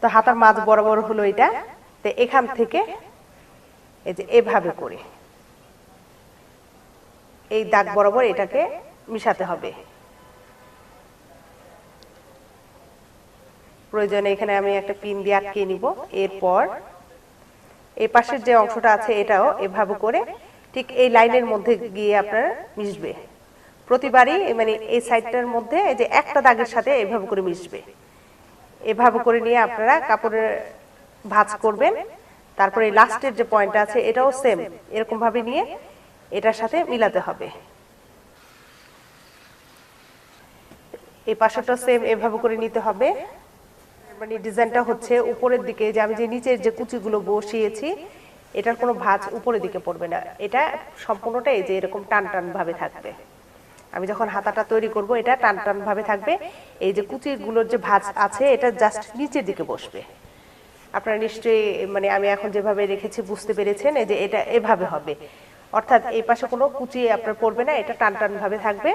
তো হাতার মাছ বরাবর হলো এটা। তো এখান থেকে এই যে এভাবে করে। এই দাগ বরাবর এটাকে মিশাতে হবে। প্রয়োজনে এখানে আমি একটা পিন দিয়ে আটকে নিব। এরপর এই পাশের যে অংশটা আছে এটাও এভাবে করে ঠিক এই লাইনের মধ্যে গিয়ে আপনার মিশবে। প্রতিবারই মানে এই সাইডটার মধ্যে এই যে একটা দাগের সাথে এভাবে করে মিশবে। এভাবে করে নিয়ে আপনারা কাপড়ের ভাঁজ করবেন। তারপরে লাস্টের যে পয়েন্টটা আছে, এটাও সেম এরকম ভাবে নিয়ে এটার সাথে মিলাতে হবে। এই পাশেটা সেম এভাবে করে নিতে হবে। মানে ডিজাইনটা হচ্ছে উপরের দিকে, যে আমি যে নিচের যে কুচিগুলো বসিয়েছি, এটার কোনো ভাঁজ উপরের দিকে পড়বে না। এটা সম্পূর্ণটা এই যে এরকম টান টান ভাবে থাকবে। আমি যখন হাতাটা তৈরি করব, এটা টান টান ভাবে থাকবে। এই যে কুচিগুলোর যে ভাঁজ আছে, এটা জাস্ট নিচের দিকে বসবে। আপনারা নিশ্চয়ই মানে আমি এখন যেভাবে রেখেছি, বুঝতে পেরেছেন, এই যে এটা এভাবে হবে। অর্থাৎ এই পাশে কোনো কুচি আপনার পড়বে না, এটা টান টান ভাবে থাকবে।